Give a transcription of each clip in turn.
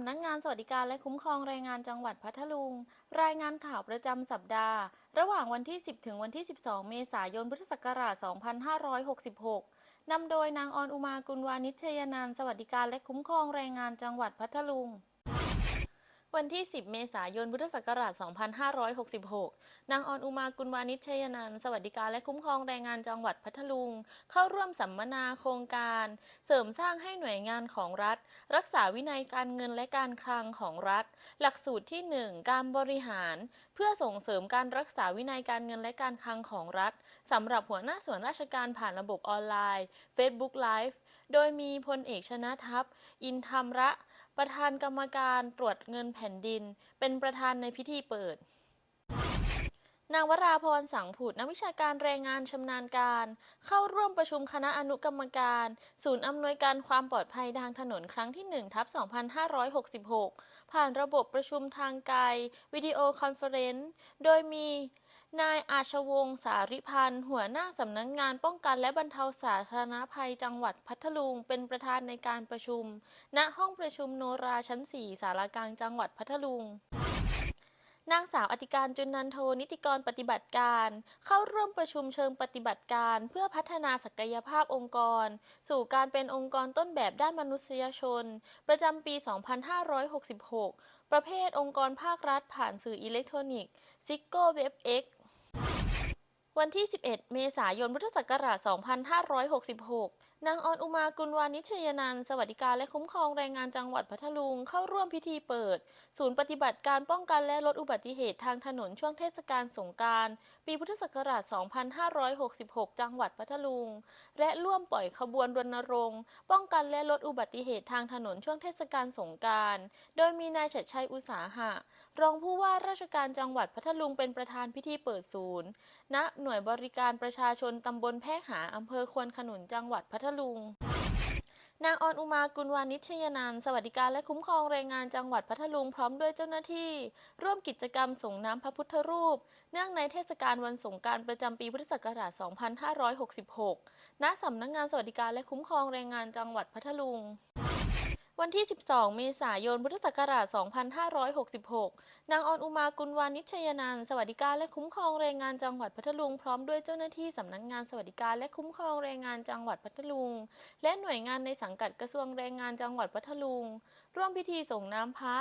ำนักงานสวัสดิการและคุ้มครองแรงงานจังหวัดพัทลุง รายงานข่าวประจำสัปดาห์ ระหว่างวันที่ 10 ถึงวันที่ 12 เมษายน พุทธศักราช 2566 นำโดยนางออนอุมากุลวานิชชยนันสวัสดิการและคุ้มครองแรงงานจังหวัดพัทลุง วันที่ 10 เมษายน พุทธศักราช 2566 นางออนอุมากุลวานิชชยนันสวัสดิการและคุ้มครองแรงงานจังหวัดพัทลุง เข้าร่วมสัมมนาโครงการ เสริมสร้างให้หน่วยงานของรัฐ รักษาวินัยการเงินและการคลังของรัฐ หลักสูตรที่ 1 การบริหาร เพื่อส่งเสริมการรักษาวินัยการเงินและการคลังของรัฐสำหรับหัวหน้าส่วนราชการผ่านระบบออนไลน์ Facebook Live โดยมีพลเอกชนะทัพ อินธรรมระ ประธานกรรมการตรวจเงินแผ่นดิน เป็นประธานในพิธีเปิดนางวราพรสังผุดนักวิชาการแรงงานชำนาญการ เข้าร่วมประชุมคณะอนุกรรมการ ศูนย์อำนวยการความปลอดภัยทางถนนครั้งที่ 1 ทับ 2566 ผ่านระบบประชุมทางไกล วิดีโอคอนเฟอเรนซ์ โดยมี นายอาชวงศ์สาริพันธ์ หัวหน้าสำนักงงานป้องกันและบรรเทาสาธารณภัยจังหวัดพัทลุง เป็นประธานในการประชุม ณ ห้องประชุมโนราชั้น 4 สารากลางจังหวัดพัทลุงนางสาวอธิการจุนนันโทนิติกรปฏิบัติการ เข้าร่วมประชุมเชิงปฏิบัติการ เพื่อพัฒนาศักยภาพองค์กร สู่การเป็นองค์กรต้นแบบด้านมนุษยชน ประจำปี 2566 ประเภทองค์กรภาครัฐผ่านสื่ออิเล็กทรอนิกส์ซิโก้เว็บเอ็ก วันที่ 11 เมษายน พุทธศักราช 2566นางออนอุมากุลวานิชยนันสวัสดิการและคุ้มครองแรงงานจังหวัดพัทลุง เข้าร่วมพิธีเปิด ศูนย์ปฏิบัติการป้องกันและลดอุบัติเหตุทางถนนช่วงเทศกาลสงกานต์ปีพุทธศักราช 2566 จังหวัดพัทลุง และร่วมปล่อยขบวนรณรงค์ ป้องกันและลดอุบัติเหตุทางถนนช่วงเทศกาลสงกานต์โดยมีนายชัดชัยอุตสาหะ รองผู้ว่าราชการจังหวัดพัทลุงเป็นประธานพิธีเปิดศูนย์ณหน่วยบริการประชาชนตำบลแพรหาอำเภอควนขนุนจังหวัดพัทลุง นางออนอุมากุลวานิชยนันสวัสดิการและคุ้มครองแรงงานจังหวัดพัทลุงพร้อมด้วยเจ้าหน้าที่ ร่วมกิจกรรมส่งน้ำพระพุทธรูป เนื่องในเทศกาลวันสงการประจำปีพุทธศักราช 2566 ณ สำนักงานสวัสดิการและคุ้มครองแรงงานจังหวัดพัทลุง วันที่ 12 เมษายน พุทธศักราช 2566 นางออนอุมากุลวานิชยนันสวัสดิการและคุ้มครองแรงงานจังหวัดพัทลุงพร้อมด้วยเจ้าหน้าที่สำนักงานสวัสดิการและคุ้มครองแรงงานจังหวัดพัทลุง และหน่วยงานในสังกัดกระทรวงแรงงานจังหวัดพัทลุง ร่วมพิธีส่งน้ำพระ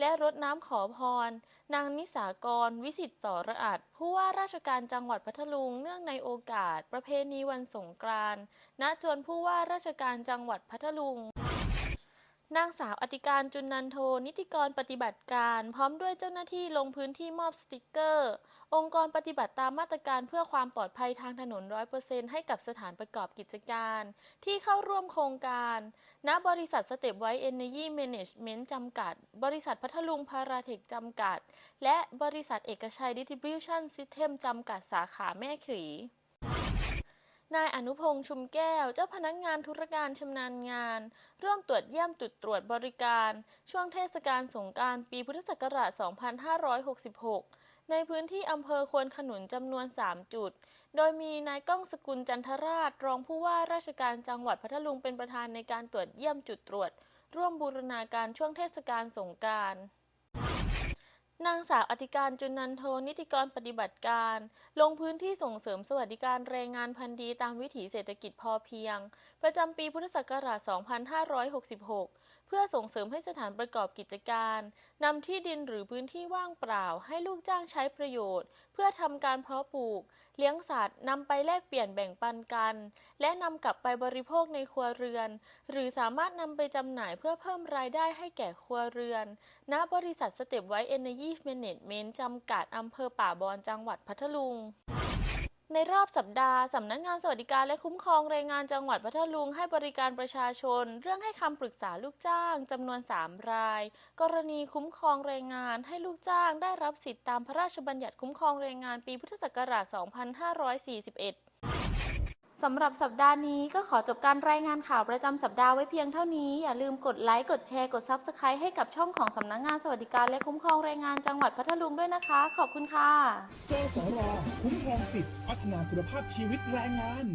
และรดน้ำขอพร นางนิสากร วิสิตสรอัดผู้ว่าราชการจังหวัดพัทลุง เนื่องในโอกาส ประเพณีวันสงกรานต์ณจวนผู้ว่าราชการจังหวัดพัทลุง นางสาวอธิการจุนนันโท นิติกรปฏิบัติการ พร้อมด้วยเจ้าหน้าที่ลงพื้นที่มอบสติกเกอร์ องค์กรปฏิบัติตามมาตรการเพื่อความปลอดภัยทางถนน 100%ให้กับสถานประกอบกิจการ ที่เข้าร่วมโครงการ ณ บริษัทสเตปไวท์เอเนยีแมネจเมนต์จำกัด บริษัทพัทลุงพาราเทคจำกัด และบริษัทเอกชัยดิสติบิวชั่นซิสเต็มจำกัดสาขาแม่ขี นายอนุพงษ์ชุมแก้ว เจ้าพนักงานธุรการชำนาญงาน ร่วมตรวจเยี่ยมจุดตรวจบริการ ช่วงเทศกาลสงกานต์ปีพุทธศักราช 2566 ในพื้นที่อำเภอควนขนุนจำนวน 3 จุด โดยมีนายก้องสกุลจันทราช รองผู้ว่าราชการจังหวัดพัทลุงเป็นประธานในการตรวจเยี่ยมจุดตรวจ ร่วมบูรณาการช่วงเทศกาลสงกรานต์ นางสาวอธิการจุนันโทนิติกรปฏิบัติการ ลงพื้นที่ส่งเสริมสวัสดิการแรงงานพันธุ์ดีตามวิถีเศรษฐกิจพอเพียง ประจำปีพุทธศักราช 2566 เพื่อส่งเสริมให้สถานประกอบกิจการนำที่ดินหรือพื้นที่ว่างเปล่าให้ลูกจ้างใช้ประโยชน์ เพื่อทำการเพาะปลูก เลี้ยงสัตว์นำไปแลกเปลี่ยนแบ่งปันกัน และนำกลับไปบริโภคในครัวเรือน หรือสามารถนำไปจำหน่ายเพื่อเพิ่มรายได้ให้แก่ครัวเรือน ณ บริษัทสเต็ปไวท์เอเนยีแมเนจเมนต์จำกัดอำเภอป่าบอนจังหวัดพัทลุง ในรอบสัปดาห์สำนักงานสวัสดิการและคุ้มครองแรงงานจังหวัดพัทลุงให้บริการประชาชน เรื่องให้คำปรึกษาลูกจ้างจำนวน 3 ราย กรณีคุ้มครองแรงงานให้ลูกจ้างได้รับสิทธิตามพระราชบัญญัติคุ้มครองแรงงานปีพุทธศักราช 2541 สำหรับสัปดาห์นี้ก็ขอจบการรายงานข่าวประจำสัปดาห์ไว้เพียงเท่านี้ อย่าลืมกดไลค์ กดแชร์ กด Subscribe ให้กับช่องของสำนักงานสวัสดิการและคุ้มครองแรงงานจังหวัดพัทลุงด้วยนะคะ ขอบคุณค่ะ กสรคุ้มครองสิทธิพัฒนาคุณภาพชีวิตแรงงาน